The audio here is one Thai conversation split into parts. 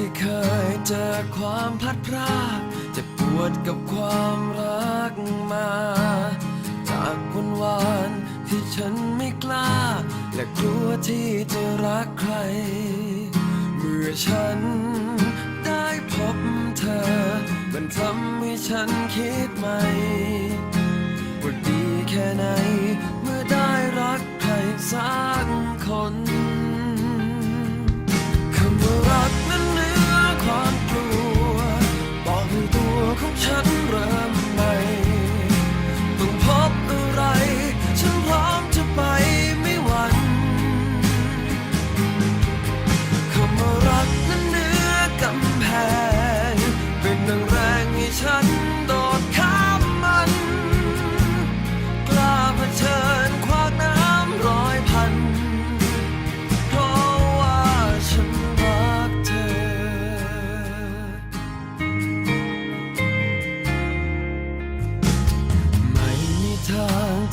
ที่เคยเจอความพลัดพรากเจะปวดกับความรักมา จากวันวานที่ฉันไม่กล้า และกลัวที่จะรักใคร เมื่อฉันได้พบเธอ มันทำให้ฉันคิดใหม่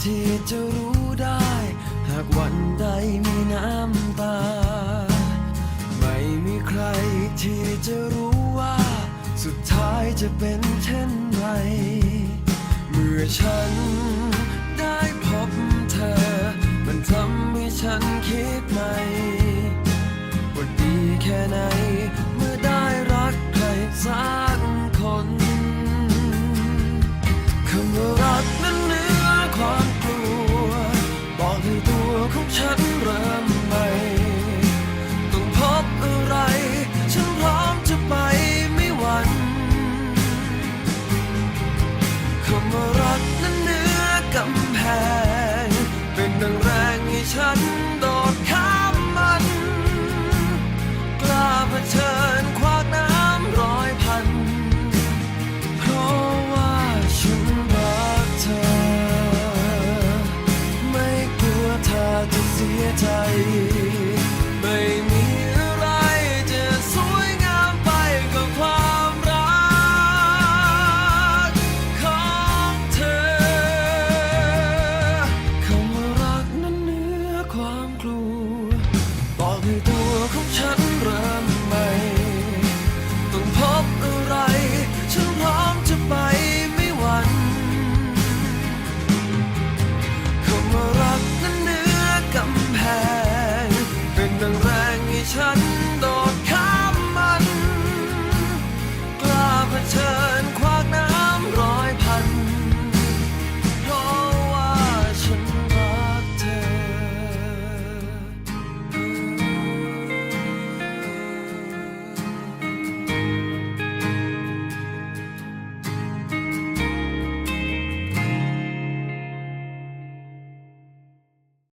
ที่จะรู้ได้ หากวันใดมีน้ำตา ไม่มีใครที่จะรู้ว่า สุดท้ายจะเป็นเช่นไร เมื่อฉันได้พบเธอ มันทำให้ฉันคิดใหม่ว่าดีแค่ไหน